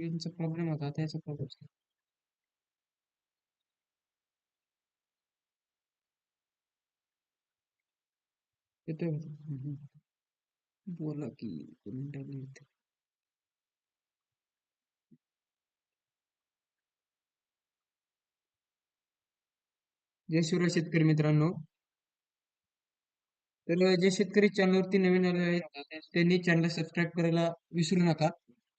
स्क्रीनचा problem होता त्याचा problem येतोय हम्म, हम्म. बोला की इथे जय शिवराय शेतकरी मित्रांनो। तर जे शेतकरी चॅनलवरती नवीन आले आहेत त्यांनी चॅनल सबस्क्राईब करायला विसरू नका.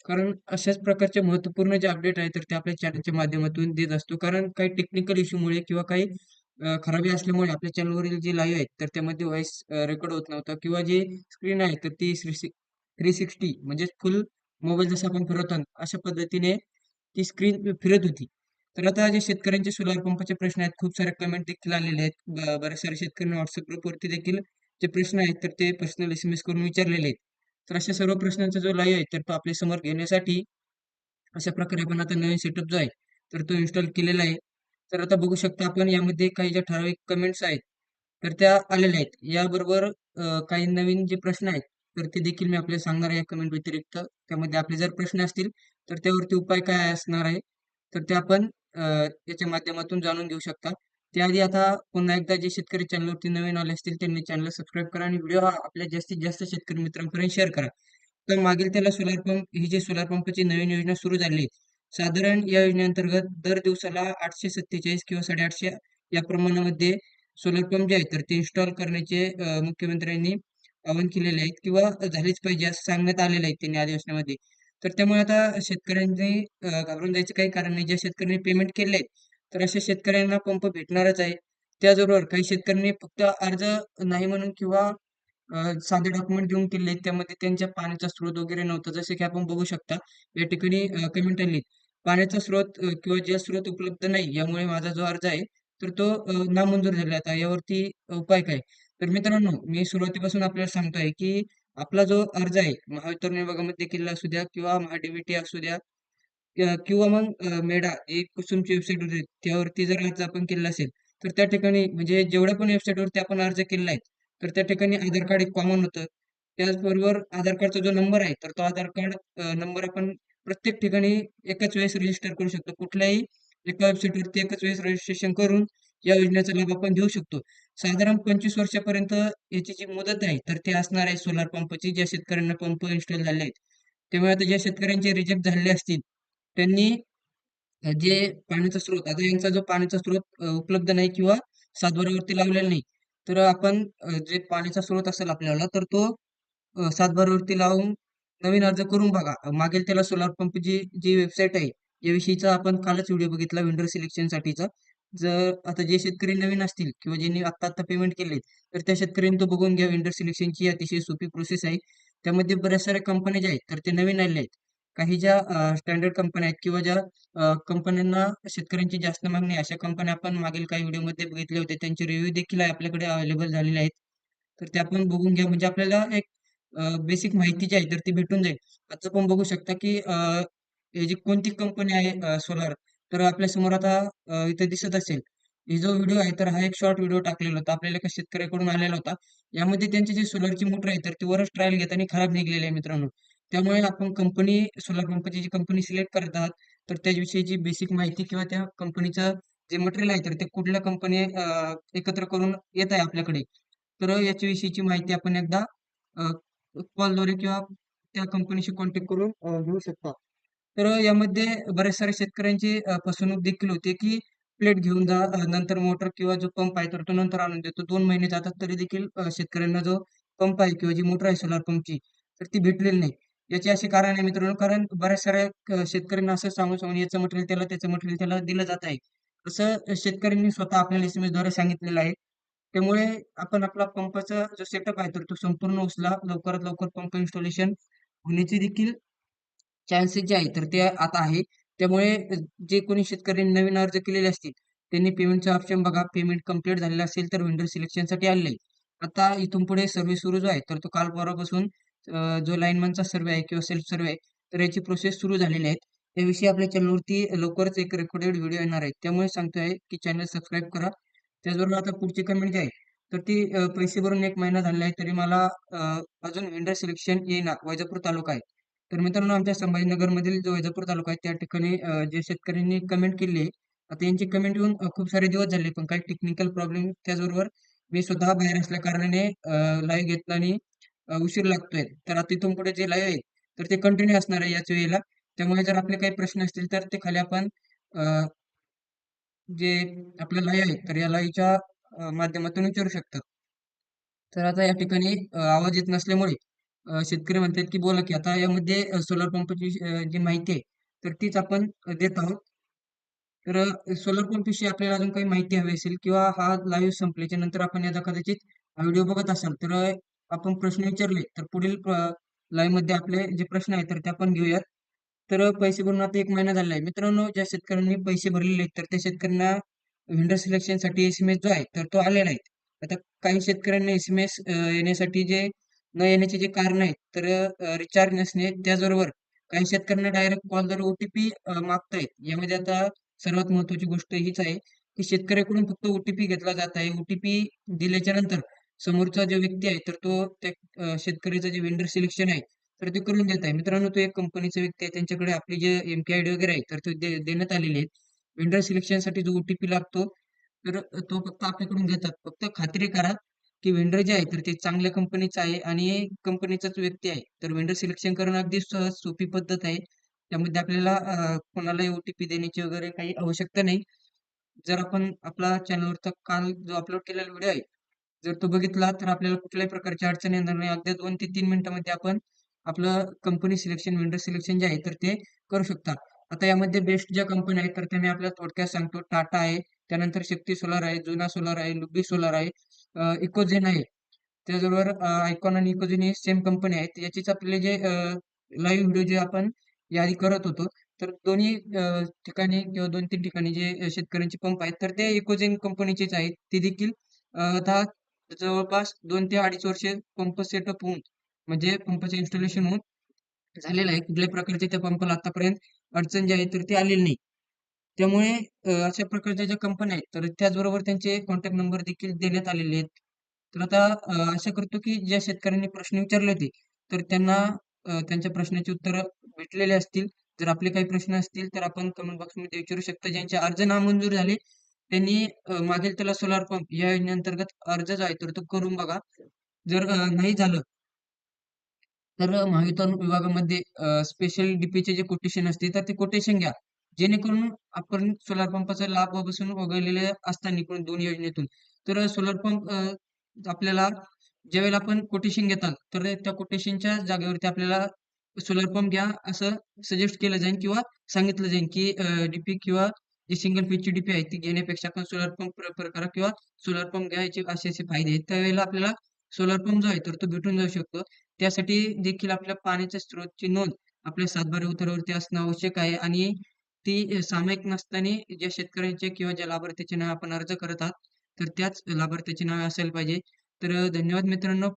कारण अशाच प्रकारचे महत्त्वपूर्ण जे अपडेट आहे तर ते आपल्या चॅनलच्या माध्यमातून देत असतो. कारण काही टेक्निकल इश्यूमुळे किंवा काही अ, खराबी असल्यामुळे आपल्या चॅनलवरील जे लाईव्ह आहेत तर त्यामध्ये व्हॉइस रेकॉर्ड होत नव्हतं. किंवा जे स्क्रीन आहे तर ती थ्री सिक्स्टी म्हणजे फुल मोबाईल जसं आपण फिरवतो अशा पद्धतीने ती स्क्रीन फिरत होती. तर आता जे शेतकऱ्यांचे सोलार पंपाचे प्रश्न आहेत खूप सारे कमेंट देखील आलेले आहेत. बरेच बऱ्याच साऱ्या शेतकऱ्यांनी व्हॉट्सअप ग्रुपवरती देखील जे प्रश्न आहेत तर ते पर्सनल एस एम एस करून विचारलेले आहेत. तर अशा सर्व प्रश्नांचा जो लय आहे तर तो आपल्यासमोर घेण्यासाठी अशा प्रकारे आपण आता नवीन सेटअप जो आहे तर तो इन्स्टॉल केलेला आहे. तर आता बघू शकता आपण यामध्ये काही ज्या ठराविक कमेंट्स आहेत तर त्या आलेल्या आहेत. याबरोबर काही नवीन जे प्रश्न आहेत तर ते देखील मी आपल्याला सांगणार आहे या कमेंट व्यतिरिक्त. त्यामध्ये आपले जर प्रश्न असतील तर त्यावरती उपाय काय असणार आहे तर ते आपण याच्या माध्यमातून जाणून घेऊ शकता. त्याआधी आता पुन्हा एकदा जे शेतकरी चॅनलवरती नवीन आले असतील त्यांनी चॅनल सबस्क्राईब करा आणि व्हिडिओ हा आपल्या जास्तीत जास्त शेतकरी मित्रांपर्यंत शेअर करा. तर मागील त्याला सोलार पंप ही जी सोलार पंपची नवीन योजना सुरू झाली साधारण या योजनेअंतर्गत दर दिवसाला आठशे सत्तेचाळीस किंवा साडेआठशे या प्रमाणामध्ये सोलर पंप जे आहेत तर ते इन्स्टॉल करण्याचे मुख्यमंत्र्यांनी आवाहन केलेले आहेत किंवा झालेच पाहिजे असं सांगण्यात आलेलं आहे त्यांनी अधिवेशनामध्ये तर त्यामुळे आता शेतकऱ्यांनी घाबरून जायचं काही कारण नाही. ज्या शेतकऱ्यांनी पेमेंट केले तर अशा शेतकऱ्यांना पंप भेटणारच आहे त्याचबरोबर काही शेतकऱ्यांनी फक्त अर्ज नाही म्हणून किंवा साधे डॉक्युमेंट घेऊन केले आहेत. त्यामध्ये त्यांच्या पाण्याचा स्रोत वगैरे नव्हता. जसे की आपण बघू शकता या ठिकाणी कमेंट आली पाण्याचा स्रोत किंवा जे स्रोत उपलब्ध नाही यामुळे माझा जो अर्ज आहे तर तो नामंजूर झाला आता यावरती उपाय काय? तर मित्रांनो मी सुरुवातीपासून आपल्याला सांगतोय की आपला जो अर्ज आहे महावितरण विभागामध्ये केलेला असू द्या किंवा महा असू द्या अ, किंवा मग अ, मेडा एक कुसुमची वेबसाईट होती त्यावरती जर अर्ज आपण केलेला असेल तर त्या ठिकाणी म्हणजे जेवढ्या पण वेबसाईटवरती आपण अर्ज केलेला आहे तर त्या ठिकाणी आधार कार्ड एक कॉमन होतं. त्याचबरोबर आधार कार्डचा जो नंबर आहे तर तो आधार कार्ड नंबर आपण प्रत्येक ठिकाणी एकाच वेळेस रजिस्टर करू शकतो. कुठल्याही एका वेबसाईटवरती एकाच वेळेस रजिस्ट्रेशन करून या योजनेचा लाभ आपण घेऊ शकतो. साधारण पंचवीस वर्षापर्यंत याची जी मुदत आहे तर ती असणार आहे सोलार पंपची ज्या शेतकऱ्यांना पंप इन्स्टॉल झाले आहेत. त्यामुळे आता ज्या शेतकऱ्यांचे रिजेक्ट झालेले असतील त्यांनी जे पाण्याचा स्रोत आता यांचा जो पाण्याचा स्रोत उपलब्ध नाही किंवा सातबारावरती लावलेला नाही तर आपण जे पाण्याचा स्रोत असेल आपल्याला तर तो सातबारावरती लावून नवीन अर्ज करून बघा. मागेल त्याला सोलार पंपची जी वेबसाईट आहे याविषयीचा आपण कालच व्हिडिओ बघितला विंडो सिलेक्शन साठीचा. जर आता जे शेतकरी नवीन असतील किंवा ज्यांनी आत्ता आत्ता पेमेंट केले तर त्या शेतकऱ्यांनी तो बघून घ्या. विंडो सिलेक्शनची अतिशय सोपी प्रोसेस आहे. त्यामध्ये बऱ्याच साऱ्या कंपन्या ज्या आहेत तर ते नवीन आलेले आहेत. काही ज्या स्टँडर्ड कंपन्या आहेत किंवा ज्या कंपन्यांना शेतकऱ्यांची जास्त मागणी आहे, अशा कंपन्या आपण मागील काही व्हिडिओमध्ये बघितले होते. त्यांचे रिव्ह्यू देखील आपल्याकडे अवेलेबल झालेले आहेत. तर ते आपण बघून घ्या म्हणजे आपल्याला एक बेसिक माहिती जी आहे तर ती भेटून जाईल. आता पण बघू शकता की हे जी कोणती कंपनी आहे सोलार तर आपल्यासमोर आता इथे दिसत असेल. ही जो व्हिडिओ आहे तर हा एक शॉर्ट व्हिडिओ टाकलेला होता. आपल्याला एका शेतकऱ्याकडून आलेला होता. यामध्ये त्यांची जी सोलरची मोटर आहे तर ती वरच ट्रायल घेताना खराब निघलेली आहे मित्रांनो. त्यामुळे आपण कंपनी सोलार पंपाची जी कंपनी सिलेक्ट करतात. तर त्याविषयीची बेसिक माहिती किंवा त्या कंपनीचं जे मटेरियल आहे तर ते कुठल्या कंपनी एकत्र करून येत आहे आपल्याकडे? तर याच्याविषयीची माहिती आपण एकदा कॉलद्वारे किंवा त्या कंपनीशी कॉन्टॅक्ट करून घेऊ शकता. तर यामध्ये बऱ्याच साऱ्या शेतकऱ्यांची फसवणूक देखील होते की प्लेट घेऊन जा नंतर मोटर किंवा जो पंप आहे तर तो नंतर आणून देतो. दोन महिने जातात तरी देखील शेतकऱ्यांना जो पंप आहे किंवा जी मोटर आहे सोलार पंपची तर ती भेटलेली नाही. याचे असे कारण आहे मित्रांनो. कारण बऱ्याच साऱ्या शेतकऱ्यांना असं सांगून सांगून याचं मटेरियल त्याला त्याचं मटेरियल त्याला दिलं जात आहे. असं शेतकऱ्यांनी स्वतः आपल्याला एस एम एसद्वारे सांगितलेलं आहे. त्यामुळे आपण आपला पंपाचा जो सेटअप आहे तर तो संपूर्ण उचला लवकरात लवकर पंप इन्स्टॉलेशन होण्याचे देखील चान्सेस जे आहे तर ते आता आहे. त्यामुळे जे कोणी शेतकऱ्यांनी नवीन अर्ज केलेले असतील त्यांनी पेमेंटचा ऑप्शन बघा. पेमेंट कंप्लीट झालेला असेल तर विंडो सिलेक्शनसाठी आलेलं आहे आता इथून पुढे सर्व्हिस सुरू जो आहे तर तो काल परवापासून जो लाईनमनचा सर्वे आहे किंवा सेल्फ सर्वे आहे तर याची प्रोसेस सुरू झालेली आहे. त्याविषयी आपल्या चॅनलवरती लवकरच एक रेकॉर्डेड व्हिडिओ येणार आहे. त्यामुळे सांगतोय की चॅनल सबस्क्राईब करा. त्याचबरोबर आता पुढची कमेंट जी आहे तर ती पैसे भरून एक महिना झालेला आहे तरी मला अजून विंडो सिलेक्शन येईना वैजापूर तालुका आहे. तर मित्रांनो आमच्या संभाजीनगरमधील जो वैजापूर तालुका आहे त्या ठिकाणी जे शेतकऱ्यांनी कमेंट केली आहे आता यांची कमेंट येऊन खूप सारे दिवस झाले पण काही टेक्निकल प्रॉब्लेम त्याचबरोबर मी स्वतः बाहेर असल्या कारणाने लाईव्ह घेतला आणि उशीर लागतोय. तर आता इथून पुढे जे लाईव्ह आहे तर ते कंटिन्यू असणार आहे याच वेळेला. त्यामुळे जर आपले काही प्रश्न असतील तर ते खाली आपण जे आपलं लाईव्ह आहे तर या लाईव्हच्या माध्यमातून विचारू शकतात तर आता या ठिकाणी आवाज येत नसल्यामुळे शेतकरी म्हणतात की बोला की आता यामध्ये सोलर पंपची जी माहिती आहे तर तीच आपण देत आहोत. तर सोलर पंप विषयी आपल्याला अजून काही माहिती हवी असेल किंवा हा लाईव्ह संपल्याच्या नंतर आपण याचा कदाचित व्हिडिओ बघत असाल तर आपण प्रश्न विचारले तर पुढील लाईव्हमध्ये आपले जे प्रश्न आहेत तर ते आपण घेऊयात. तर पैसे भरून आता एक महिना झाला आहे मित्रांनो ज्या शेतकऱ्यांनी पैसे भरलेले आहेत तर त्या शेतकऱ्यांना विंडर सिलेक्शनसाठी एसएमएस जो आहे तर तो आलेला आहे. आता काही शेतकऱ्यांना एसएमएस येण्यासाठी जे न येण्याचे जे कारण आहेत तर रिचार्ज नसणे त्याचबरोबर काही शेतकऱ्यांना डायरेक्ट कॉलद्वारे ओटीपी मागतायत. यामध्ये आता सर्वात महत्वाची गोष्ट हीच आहे की शेतकऱ्याकडून फक्त ओटीपी घेतला जात आहे. ओटीपी दिल्याच्या नंतर समोरचा जो व्यक्ती आहे तर तो त्या शेतकऱ्याचं जे वेंडर सिलेक्शन आहे तर ते करून देत आहे. मित्रांनो तो एक कंपनीचा व्यक्ती आहे. त्यांच्याकडे आपली जे एमपी आयडी वगैरे आहे तर ते दे- देण्यात आलेले आहेत. वेंडर सिलेक्शनसाठी जो ओटीपी लागतो तर तो फक्त आपल्याकडून घेतात फक्त खात्री करा की वेंडर जे आहे तर ते चांगल्या कंपनीचा आहे आणि कंपनीचाच व्यक्ती आहे. तर वेंडर सिलेक्शन करणं अगदी सहज सोपी पद्धत आहे. त्यामध्ये आपल्याला कोणालाही ओटीपी देण्याची वगैरे काही आवश्यकता नाही. जर आपण आपला चॅनलवरचा काल जो अपलोड केलेला व्हिडिओ आहे जर तो बघितला तर आपल्याला कुठल्याही प्रकारची अडचण येणार नाही. अगदी दोन ते तीन मिनिटांमध्ये आपण आपलं कंपनी सिलेक्शन विंडो सिलेक्शन जे आहे तर ते करू शकता. आता यामध्ये बेस्ट ज्या कंपन्या आहेत तर त्या मी आपल्याला थोडक्यात सांगतो. टाटा आहे. त्यानंतर शक्ती सोलार आहे जुना सोलार आहे लुबी सोलार आहे इकोझेन आहे. त्याचबरोबर आयकॉन आणि इकोझेन ही सेम कंपनी आहेत. याचीच आपले जे लाईव्ह व्हिडिओ जे आपण यादी करत होतो तर दोन्ही ठिकाणी किंवा दोन तीन ठिकाणी जे शेतकऱ्यांचे पंप आहेत तर ते इकोझेन कंपनीचेच आहेत. ते देखील दहा आता जवळपास दोन ते अडीच वर्षे पंप सेटअप होऊन म्हणजे पंपाचे इन्स्टॉलेशन होऊन झालेलं आहे. कुठल्याही प्रकारचे त्या पंपाला आतापर्यंत अडचण जी आहे तर ती आलेली नाही. त्यामुळे अशा प्रकारच्या ज्या कंपन्या आहेत तर त्याचबरोबर त्यांचे कॉन्टॅक्ट नंबर देखील देण्यात आलेले आहेत. तर आता आशा करतो की ज्या शेतकऱ्यांनी प्रश्न विचारले होते तर त्यांना त्यांच्या प्रश्नाची उत्तरं भेटलेली असतील. जर आपले काही प्रश्न असतील तर आपण कमेंट बॉक्समध्ये विचारू शकता. ज्यांचे अर्ज नामंजूर झाले त्यांनी अ, मागेल त्याला सोलार पंप या योजनेअंतर्गत अर्ज जो आहे तर तो करून बघा. जर अ, नाही झालं तर अ, महावितरण विभागामध्ये स्पेशल डीपीचे जे कोटेशन असते तर ते कोटेशन घ्या. जेणेकरून आपण सोलार पंपाचा लाभ बसून वगळलेले असताना पण दोन योजनेतून. तर सोलार पंप आपल्याला ज्यावेळेला आपण कोटेशन घेतात तर त्या कोटेशनच्या जागेवरती आपल्याला सोलार पंप घ्या असं सजेस्ट केलं जाईल किंवा सांगितलं जाईल की डीपी किंवा जी सिंगल पीचची डीपी आहे ती घेण्यापेक्षा आपण सोलर पंप प्रेफर करा किंवा सोलार पंप घ्यायचे असे असे फायदे आहेत. त्यावेळेला आपल्याला सोलर पंप जो आहे तर तो भेटून जाऊ शकतो. त्यासाठी देखील आपल्या पाण्याच्या स्रोतची नोंद आपल्या सातबारे उतारावरती असणं आवश्यक आहे आणि ती सामायिक नसताना ज्या शेतकऱ्यांचे किंवा ज्या लाभार्थ्याचे नाव आपण अर्ज करत आहात तर त्याच लाभार्थ्याचे नाव असायला पाहिजे. तर धन्यवाद मित्रांनो.